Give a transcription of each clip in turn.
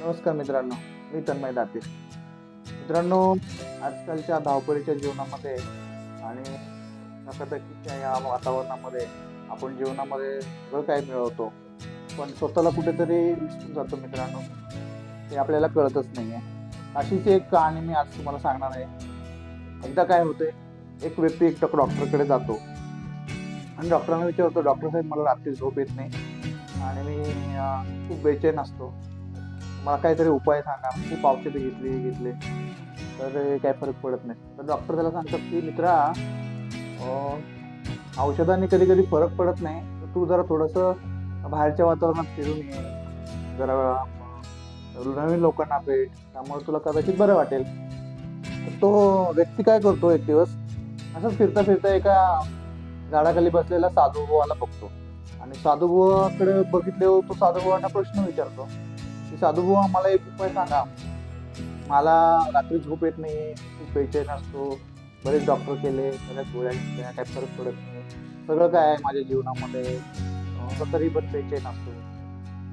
नमस्कार मित्रांनो मी तन्मय दाते. मित्रांनो आजकालच्या धावपळीच्या जीवनामध्ये आणि धकाधकीच्या या वातावरणामध्ये आपण जीवनामध्ये सगळं काय मिळवतो. पण स्वतःला कुठेतरी विसरून जातो मित्रांनो. ते आपल्याला कळतच नाही आहे अशीच एक कहाणी मी आज तुम्हाला सांगणार आहे. एकदा काय होते एक व्यक्ती एक डॉक्टरकडे जातो. आणि डॉक्टरांना विचारतो डॉक्टर साहेब मला रात्री झोप येत नाही. आणि मी खूप बेचैन असतो. मला काहीतरी उपाय सांगा. खूप औषधं घेतली घेतले. तर काही फरक पडत नाही. तर डॉक्टर त्याला सांगतात की मित्रा औषधाने कधी कधी फरक पडत नाही. तर तू जरा थोडंसं बाहेरच्या वातावरणात फिरून ये. जरा नवीन लोकांना भेट. त्यामुळे तुला कदाचित बरं वाटेल. तर तो व्यक्ती काय करतो एक दिवस? असंच फिरता फिरता एका झाडाखाली बसलेला साधू बुवाला बघतो. आणि साधू बुवाकडे बघितल्यावर तो साधू बुवांना प्रश्न विचारतो. की साधू बुवा मला एक उपाय सांगा. मला रात्री झोप येत नाही खूप बेचैन असतो. बरेच डॉक्टर केले बऱ्याच गोळ्या घेतल्या काही फरक पडत नाही. सगळं काय आहे माझ्या जीवनामध्ये. तरी पण बेचैन असतो.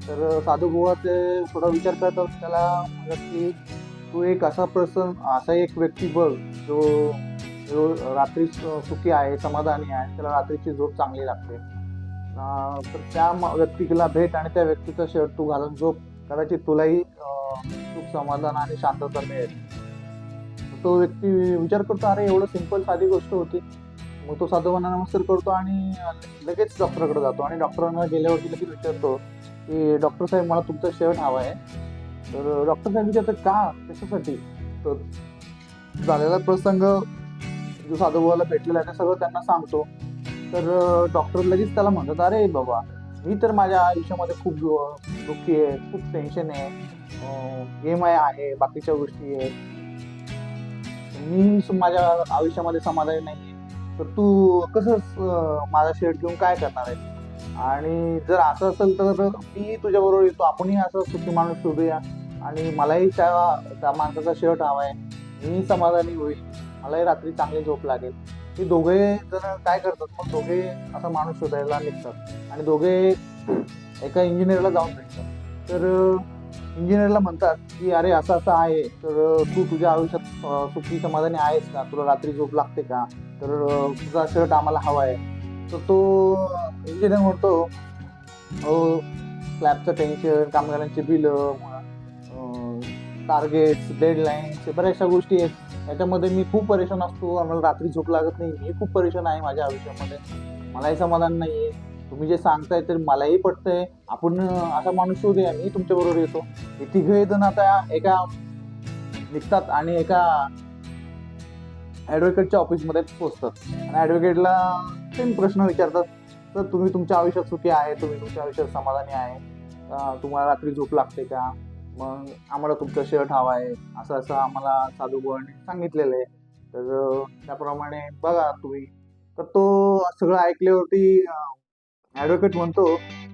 तर साधू ते थोडा विचार करतात त्याला म्हणत की तू एक असा प्रसंग असा एक व्यक्ती बघ जो जो रात्री सुखी आहे समाधानी आहे त्याला रात्रीची झोप चांगली लागते. तर त्या व्यक्तीला भेट आणि त्या व्यक्तीचा शर्ट तू घालून झोप. कदाचित तुलाही सुख समाधान आणि शांतता मिळेल तो व्यक्ती विचार करतो अरे एवढं सिंपल साधी गोष्ट होती. मग तो साधवांना नमस्कार करतो आणि लगेच डॉक्टरकडे जातो आणि डॉक्टरांना गेल्यावरती लगेच विचारतो की डॉक्टर साहेब मला तुमचा शर्ट हवा आहे. तर डॉक्टर साहेब विचारतात का? कशासाठी? तर झालेला प्रसंग जो साधूबाला भेटलेला आहे ते सगळं त्यांना सांगतो. तर डॉक्टर लगेच त्याला म्हणतात अरे बाबा मी तर माझ्या आयुष्यामध्ये खूप दु- दुःखी आहे खूप टेन्शन आहे. एम आय आहे बाकीच्या गोष्टी आहेत मी माझ्या आयुष्यामध्ये समाधानी नाही आहे तर तू कसं माझा शर्ट घेऊन काय करणार आहे? आणि जर असं असेल तर मी तुझ्याबरोबर येतो. आपणही असं सुखी माणूस शोधूया. आणि मलाही त्या त्या माणसाचा शर्ट हवा आहे मी समाधानी होईल. मलाही रात्री चांगली झोप लागेल. हे दोघे जण काय करतात मग दोघे असा माणूस शोधायला निघतात. आणि दोघे एका इंजिनियरला जाऊन भेटतात. तर इंजिनियरला म्हणतात की अरे असं असं आहे. तर तू तुझ्या आयुष्यात सुखी समाधानी आहेस का? तुला रात्री झोप लागते का? तर तुझा शर्ट आम्हाला हवा आहे. तर तो इंजिनियर म्हणतो अहो स्लॅबचं टेन्शन कामगारांचे बिल टार्गेट्स डेडलाईन्स बऱ्याचशा गोष्टी आहेत. याच्यामध्ये मी खूप परेशान असतो. आम्हाला रात्री झोप लागत नाही. मी खूप परेशान आहे माझ्या आयुष्यामध्ये. मलाही समाधान नाही आहे तुम्ही जे सांगताय तर मलाही पटतंय. आपण असा माणूस शोधूया मी तुमच्या बरोबर येतो. हे तिघे जण आता एका निघतात आणि एका ॲडव्होकेटच्या ऑफिसमध्ये पोचतात आणि ॲडव्होकेटला सेम प्रश्न विचारतात. तर तुम्ही तुमच्या आयुष्यात सुखी आहे? तुम्ही तुमच्या आयुष्यात समाधानी आहे? तुम्हाला रात्री झोप लागते का? मग आम्हाला तुमचं शर्ट हवा आहे असं असं आम्हाला साधू बुवांनी सांगितलेलं आहे. तर त्याप्रमाणे बघा तुम्ही. तर तो सगळं ऐकल्यावरती ॲडव्होकेट म्हणतो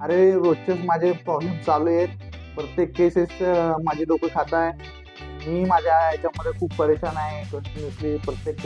अरे रोजचेच माझे प्रॉब्लेम चालू आहेत. प्रत्येक केसेस माझे डोकं खात आहे. मी माझ्या याच्यामध्ये खूप परेशान आहे. कंटिन्युअसली प्रत्येक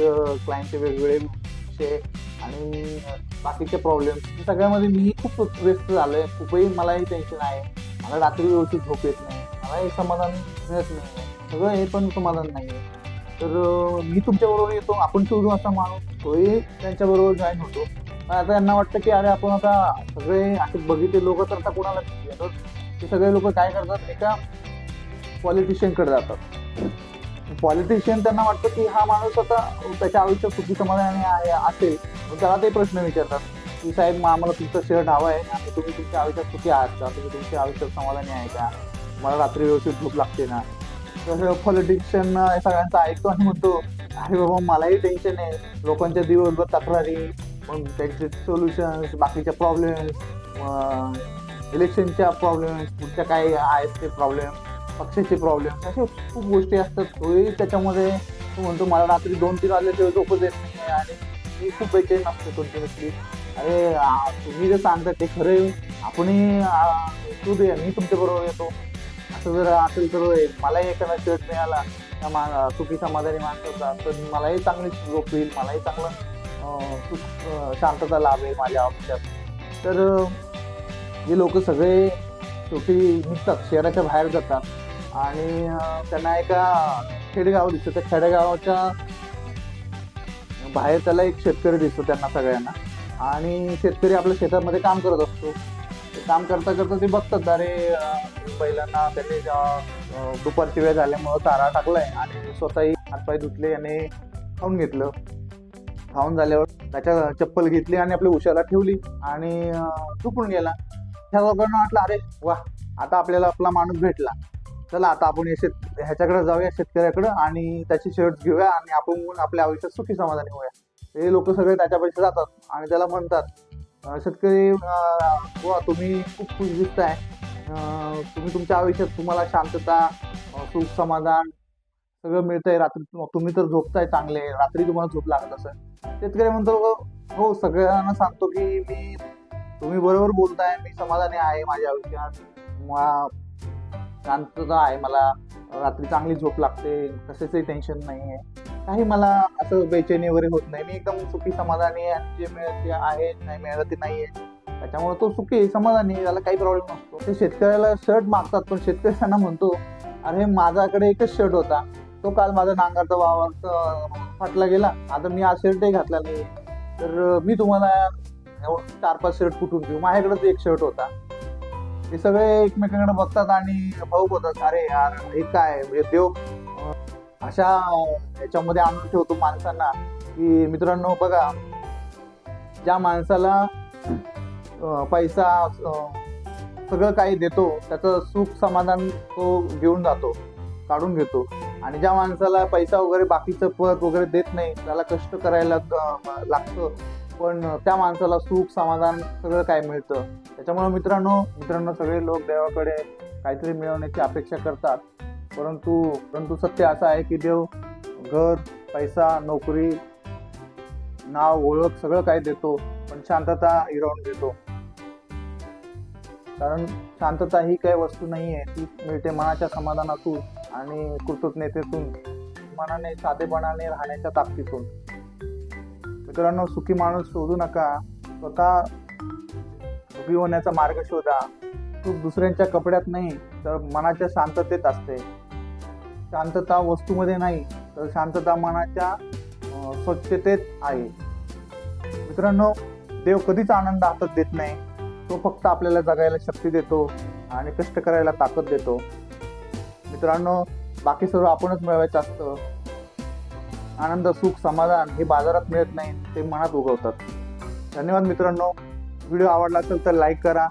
क्लायंटचे वेगवेगळे विषय आणि बाकीचे प्रॉब्लेम्स सगळ्यामध्ये मी खूप व्यस्त झालो आहे खूपही मलाही टेन्शन आहे. मला रात्री व्यवस्थित झोप येत नाही. हे समाधान मिळत नाही सगळं हे पण समाधान नाही आहे तर मी तुमच्याबरोबर येतो आपण शोधू असा माणूस तोही त्यांच्याबरोबर जॉईन होतो. पण आता यांना वाटतं की अरे आपण आता सगळे असे बघितले लोक तर आता कोणाला येतात ते सगळे लोक काय करतात? एका पॉलिटिशियनकडे जातात. पॉलिटिशियन त्यांना वाटतं की हा माणूस आता त्याच्या आयुष्यात सुखी समाधानी असेल. त्याला ते प्रश्न विचारतात की साहेब मग आम्हाला तुमचा शर्ट हवं आहे आणि तुम्ही तुमच्या आयुष्यात सुखी आहात का? तुम्ही तुमच्या आयुष्यात समाधानी आहे का? मला रात्री व्यवस्थित झोप लागते ना. तसं पॉलिटिशियन सगळ्यांचं ऐकतो आणि म्हणतो अरे बाबा मलाही टेन्शन आहे. लोकांच्या दिवसभर तक्रारी मग त्यांचे सोल्युशन्स बाकीच्या प्रॉब्लेम्स इलेक्शनच्या प्रॉब्लेम्स पुढच्या काय आहेत ते प्रॉब्लेम पक्षाचे प्रॉब्लेम अशा खूप गोष्टी असतात. तोही त्याच्यामध्ये तो म्हणतो मला रात्री दोन तीन वाजल्याशिवाय झोपच येत नाही आणि मी खूप बेचैन असतो कंटिन्युअसली अरे तुम्ही जे सांगता ते खरे आपणही तू दे मी तुमच्याबरोबर येतो. असं जर असेल तर मलाही एखादा शर्ट मिळाला. त्या मा सुखी समाधानी माणसाचा तर मलाही चांगली झोप येईल मलाही चांगलं सुख शांतता शांतता लाभेल माझ्या आयुष्यात. तर जे हे लोक सगळे शेवटी निघतात. शहराच्या बाहेर जातात. आणि त्यांना एका खेडेगाव दिसतं. त्या खेडेगावाच्या बाहेर त्याला एक शेतकरी दिसतो त्यांना सगळ्यांना. आणि शेतकरी आपल्या शेतामध्ये काम करत असतो. काम करता करता ते बघतात अरे अं, बैलांना त्यांनी अं, दुपारची वेळ झाल्यामुळं चारा टाकलाय आणि स्वतःही हातपाय धुतले आणि खाऊन घेतलं. खाऊन झाल्यावर त्याच्या चप्पल घेतली आणि आपल्या उशाला ठेवली आणि अं, झोपून गेला. ह्या लोकांना वाटलं अरे वा आता आपल्याला आपला माणूस भेटला. चला आता आपण हे शेत ह्याच्याकडे जाऊया शेतकऱ्याकडे आणि त्याची शर्ट घेऊया आणि आपण आपल्या आयुष्यात सुखी समाधानी होऊया. हे लोक सगळे त्याच्यापाशी जातात आणि त्याला म्हणतात शेतकरी वा तुम्ही खूप खुश दिसताय. तुम्ही तुमच्या आयुष्यात तुम्हाला शांतता सुख समाधान सगळं मिळतंय. रात्री तुम्ही तर झोपताय चांगले. रात्री तुम्हाला झोप लागत असं शेतकरी म्हणतो हो सगळ्यांना सांगतो की मी तुम्ही बरोबर बोलताय. मी समाधानी आहे माझ्या आयुष्यात. शांतता आहे मला. रात्री चांगली झोप लागते. कशाचंही टेन्शन नाही आहे काही मला असं बेचैनी वगैरे होत नाही. मी एकदम सुखी समाधानी आहे. आणि जे मिळत ते आहे नाही मिळालं ते नाही आहे त्याच्यामुळे तो सुखी समाधानी त्याला काही प्रॉब्लेम नसतो. ते शेतकऱ्याला शर्ट मागतात पण शेतकरी त्यांना म्हणतो अरे माझ्याकडे एकच शर्ट होता. तो काल माझा नांगाचा वावर फाटला गेला. आता मी आज शर्टही घातला नाही तर मी तुम्हाला एवढं चार पाच शर्ट कुठून देऊ? माझ्याकडेच एक शर्ट होता. ते सगळे एकमेकांकडे बघतात आणि भाऊ होतात. अरे यार हे काय? म्हणजे देव अशा याच्यामध्ये आणून ठेवतो माणसांना. की मित्रांनो बघा ज्या माणसाला पैसा सगळं काही देतो त्याचं सुख समाधान तो घेऊन जातो काढून घेतो. आणि ज्या माणसाला पैसा वगैरे बाकीचं पद वगैरे देत नाही त्याला कष्ट करायला लागतं. पण त्या माणसाला सुख समाधान सगळं काय मिळतं? त्याच्यामुळे मित्रांनो मित्रांनो सगळे लोक देवाकडे काहीतरी मिळवण्याची अपेक्षा करतात. परंतु परंतु सत्य असं आहे की देव घर पैसा नोकरी नाव ओळख सगळं काही देतो पण शांतता हिरावून देतो कारण शांतता ही काही वस्तू नाही आहे ती मिळते मनाच्या समाधानातून आणि कृतज्ञतेतून मनाने साधेपणाने राहण्याच्या ताकदीतून. मित्रांनो सुखी माणूस शोधू नका स्वतः सुखी होण्याचा मार्ग शोधा. सुख दुसऱ्यांच्या कपड्यात नाही तर मनाच्या शांततेत असते. शांतता वस्तूमध्ये नाही तर शांतता मनाच्या स्वच्छतेत आहे. मित्रांनो देव कधीच आनंद हातात देत नाही. तो फक्त आपल्याला जगायला शक्ती देतो आणि कष्ट करायला ताकद देतो. मित्रांनो बाकी सर्व आपणच मिळवायचं असतं. आनंद सुख समाधान हे बाजारात मिळत नाही ते मनात उगवतात. धन्यवाद मित्रांनो. व्हिडिओ आवडला असेल तर लाईक करा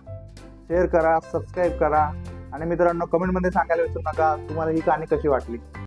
शेअर करा सबस्क्राईब करा. आणि मित्रांनो कमेंटमध्ये सांगायला विसरू नका. तुम्हाला ही कहाणी कशी वाटली?